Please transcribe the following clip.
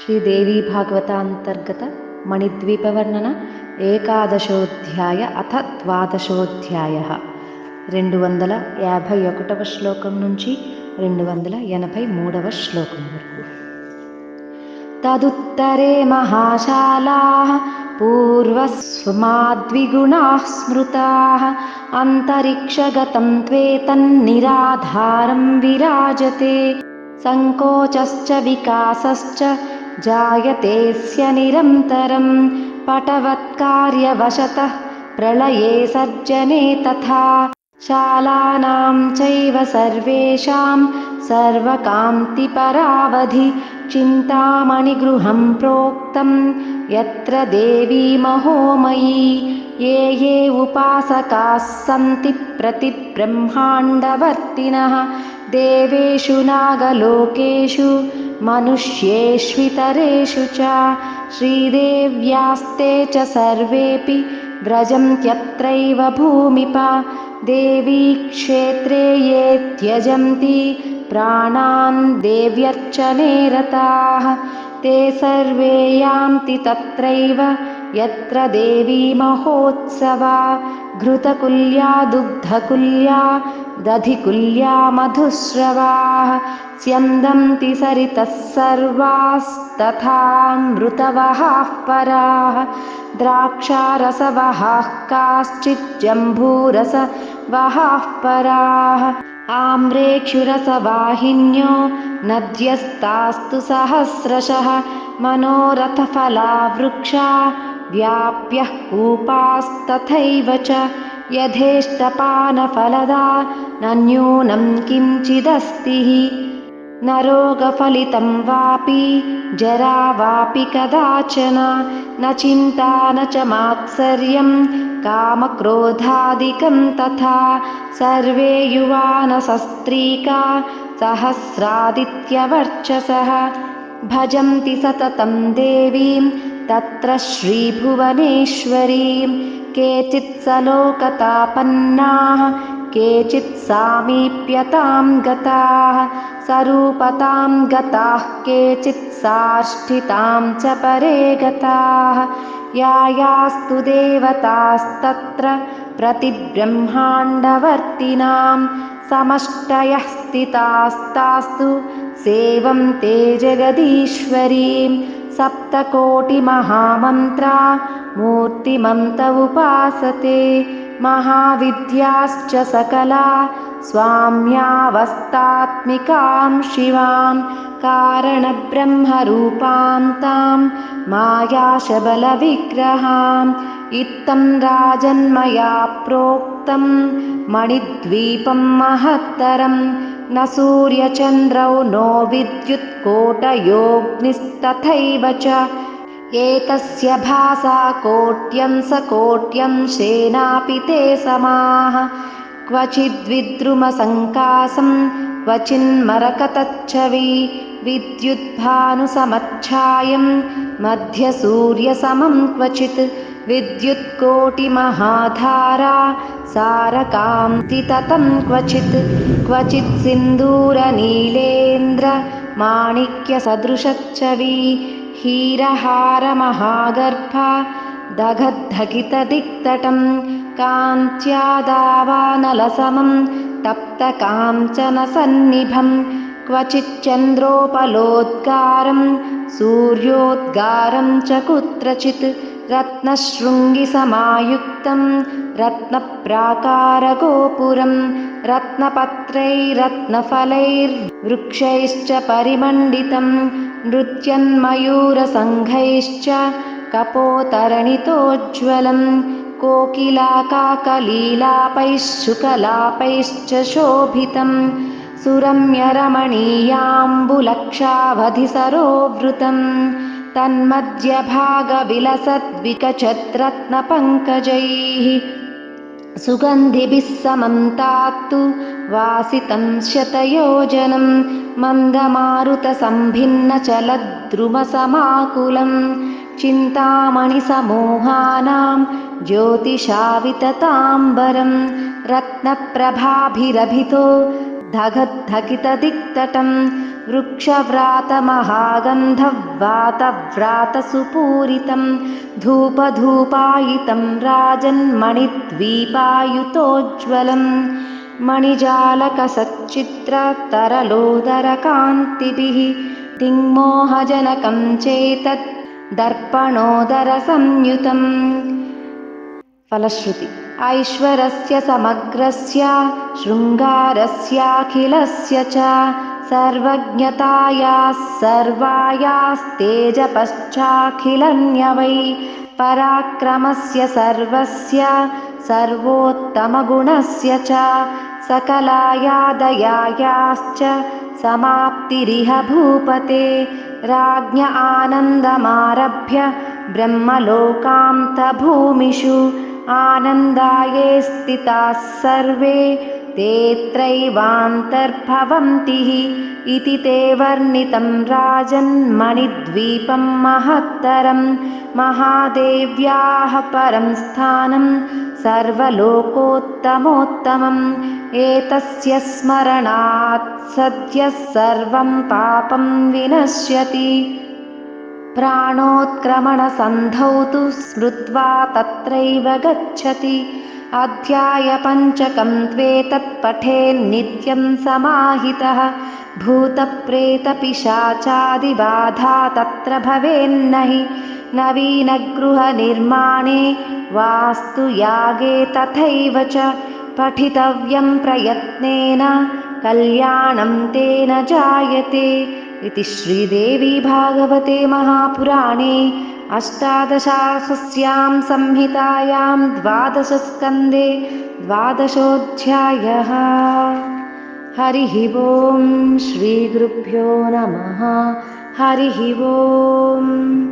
శ్రీదేవి భాగవత అంతర్గత మణిద్వీపవర్ణన ఏకాదశోధ్యాయ అథ ద్వాదశోధ్యాయ రెండు వందల యాభై ఒకటవ శ్లోకం నుంచి రెండు వందల ఎనభై మూడవ శ్లోకం వరకు తదుత్తరే మహాశాలా పూర్వస్వమాద్విగుణా స్మృతా అంతరిక్షగతం త్వేతన్నిరాధారం విరాజతే సంకోచశ్చ వికాసశ్చ जायतेऽस्य निरन्तरं पटवत्कार्यवशतः प्रलये सर्जने तथा शालानां चैव सर्वेषां सर्वकान्तिपरावधि चिन्तामणिगृहं प्रोक्तं यत्र देवी महोमयी ये ये उपासकाः सन्ति प्रतिब्रह्माण्डवर्तिनः देवेषु नागलोकेषु मनुष्येष्वितरेषु च श्रीदेव्यास्ते च सर्वेऽपि व्रजन्त्यत्रैव भूमिपा। देवी क्षेत्रे ये त्यजन्ति प्राणान् देव्यर्चने रताः ते सर्वे यान्ति तत्रैव यत्र देवी महोत्सवा। घृतकुल्या दुग्धकुल्या दधिकुल्या मधुस्रवाः स्यन्दन्ति सरितः सर्वास्तथामृतवहाः पराः द्राक्षारसवहाः काश्चिज्जम्बूरसवहाः पराः। आम्रेक्षुरसवाहिन्यो नद्यस्तास्तु सहस्रशः मनोरथफला वृक्षा व्याप्यः कूपास्तथैव च यथेष्टपानफलदा न न्यूनं किञ्चिदस्ति न रोगफलितं वापि जरा वापि कदाचन न चिन्ता न च मात्सर्यं कामक्रोधादिकं तथा। सर्वे युवानसस्त्रीका सहस्रादित्यवर्चसः। भजन्ति सततं देवीं तत्र श्रीभुवनेश्वरीं। केचित् सलोकतापन्नाः केचित् सामीप्यतां गताः सरूपतां गताः केचित् साष्ठितां च परे गताः। या यास्तु देवतास्तत्र प्रतिब्रह्माण्डवर्तिनां समष्टयः स्थितास्तास्तु सेवं ते जगदीश्वरीं। सप्तकोटिमहामन्त्रा मूर्तिमन्त उपासते महाविद्याश्च सकला स्वाम्यावस्तात्मिकां शिवां कारणब्रह्मरूपां तां मायाशबलविग्रहाम् इत्थं राजन्मया प्रोक्तं मणिद्वीपं महत्तरं न सूर्यचन्द्रौ नो विद्युत्कोटयोऽग्निस्तथैव च एकस्य भासा कोट्यं स कोट्यं शेनापि ते समाः। क्वचिद्विद्रुमसङ्कासं क्वचिन्मरकतच्छवि विद्युद्भानुसमच्छायं मध्यसूर्यसमं क्वचित् विद्युत्कोटिमहाधारा सारकान्तिततं क्वचित् क्वचित् सिन्दूरनीलेन्द्रमाणिक्यसदृशच्छवि हीरहारमहागर्भा दघद्धकितदिक्तटं कान्त्यादावानलसमं तप्तकाञ्चनसन्निभं क्वचिच्चन्द्रोपलोद्गारं सूर्योद्गारं च कुत्रचित् रत्नशृङ्गिसमायुक्तं रत्नप्राकारगोपुरं रत्नपत्रैरत्नफलैर्वृक्षैश्च परिमण्डितं नृत्यन्मयूरसङ्घैश्च कपोतरणितोज्ज्वलं कोकिलाकाकलीलापैः शुकलापैश्च शोभितं सुरम्यरमणीयाम्बुलक्षावधिसरोवृतम् तन्मध्यभागविलसद्विकचद्रत्नपङ्कजैः सुगन्धिभिः समन्तात्तु वासितं शतयोजनं मन्दमारुतसम्भिन्नचलद्रुमसमाकुलं चिन्तामणिसमूहानां ज्योतिषावितताम्बरं रत्नप्रभाभिरभितो धगद्धगितदिक्तटं वृक्षव्रातमहागन्धव्वातव्रातसुपूरितं धूपधूपायितं राजन्मणिद्वीपायुतोज्ज्वलं मणिजालकसच्चित्रतरलोदरकान्तिभिः दिङ्मोहजनकं चेतत् दर्पणोदरसंयुतम्। फलश्रुति ऐश्वरस्य समग्रस्य शृङ्गारस्याखिलस्य च सर्वज्ञतायाः सर्वायास्तेजपश्चाखिलन्यवै पराक्रमस्य सर्वस्य सर्वोत्तमगुणस्य च सकलायादयायाश्च समाप्तिरिह भूपते। राज्ञ आनन्दमारभ्य ब्रह्मलोकान्तभूमिषु आनन्दाये स्थिताः सर्वे तेऽत्रैवान्तर्भवन्ति इति ते वर्णितं राजन्मणिद्वीपं महत्तरं। महादेव्याः परं स्थानं सर्वलोकोत्तमोत्तमम्। एतस्य स्मरणात् सद्यः सर्वं पापं विनश्यति। प्राणोत्क्रमणसन्धौ तु स्मृत्वा तत्रैव गच्छति अध्यायपञ्चकं त्वेतत्पठेन्नित्यं समाहितः। भूतप्रेतपिशाचादिबाधा तत्र भवेन्न हि नवीनगृहनिर्माणे वास्तु यागे तथैव च। पठितव्यं प्रयत्नेन कल्याणं तेन जायते। इति श्रीदेवी भागवते महापुराणे अष्टादशासस्यां संहितायां द्वादशस्कन्धे द्वादशोऽध्यायः। हरिः ॐ श्रीगुरुभ्यो नमः। हरिः ओम्